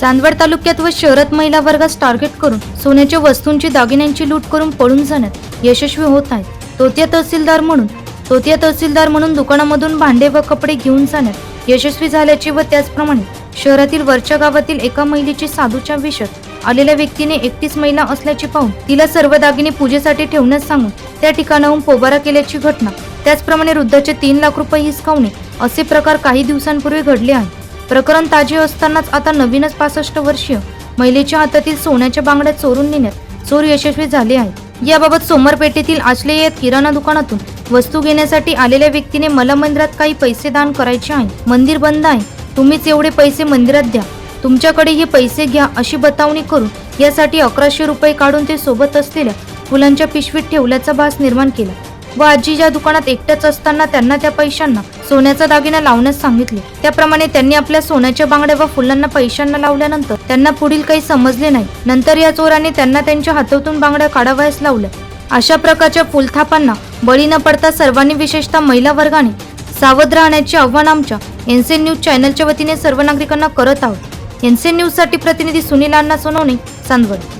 चांदवड तालुक्यात व शहरात महिला वर्गास टार्गेट करून सोन्याच्या वस्तूंची दागिन्यांची लूट करून पळून जाण्यात यशस्वी होत आहेत. तोतिया तहसीलदार म्हणून तोतिया तहसीलदार म्हणून दुकानामधून भांडे व कपडे घेऊन जाण्यात यशस्वी झाल्याचे व त्याचप्रमाणे शहरातील वरच्या गावातील एका महिलेची साधूच्या विषयात आलेल्या व्यक्तीने एकतीस महिला असल्याचे पाहून तिला सर्व दागिने पूजेसाठी ठेवण्यास सांगून त्या ठिकाणाहून पोबारा केल्याची घटना त्याचप्रमाणे वृद्धाचे तीन लाख रुपये हिसकावणे असे प्रकार काही दिवसांपूर्वी घडले आहे प्रकरण ताजे असतानाच आता नवीनच पासष्ट वर्षीय महिलेच्या हातातील सोन्याच्या बांगड्या चोरून नेण्यात चोर यशस्वी झाले आहे याबाबत सोमरपेठेतील आचले या किराणा दुकानातून वस्तू घेण्यासाठी आलेल्या व्यक्तीने मला मंदिरात काही पैसे दान करायचे आहे. मंदिर बंद आहे. तुम्हीच एवढे पैसे मंदिरात द्या. तुमच्याकडे हे पैसे घ्या अशी बतावणी करून यासाठी अकराशे रुपये काढून ते सोबत असलेल्या फुलांच्या पिशवीत ठेवल्याचा भास निर्माण केला. व आजी ज्या दुकानात एकट्याच असताना त्यांना त्या पैशांना सोन्याचा दागिना लावण्यास सांगितले. त्याप्रमाणे त्यांनी आपल्या सोन्याच्या बांगड्या व फुलांना पैशांना लावल्यानंतर त्यांना पुढील काही समजले नाही. नंतर या चोराने त्यांना त्यांच्या हातातून बांगड्या काढावयास लावल्या. अशा प्रकारच्या फुलथापांना बळी न पडता सर्वांनी विशेषतः महिला वर्गाने सावध राहण्याचे आव्हान आमच्या एनसीएन न्यूज चॅनलच्या वतीने सर्व नागरिकांना करत आहोत. एनसीएन न्यूजसाठी प्रतिनिधी सुनील अण्णा सोनवणे चांदवड.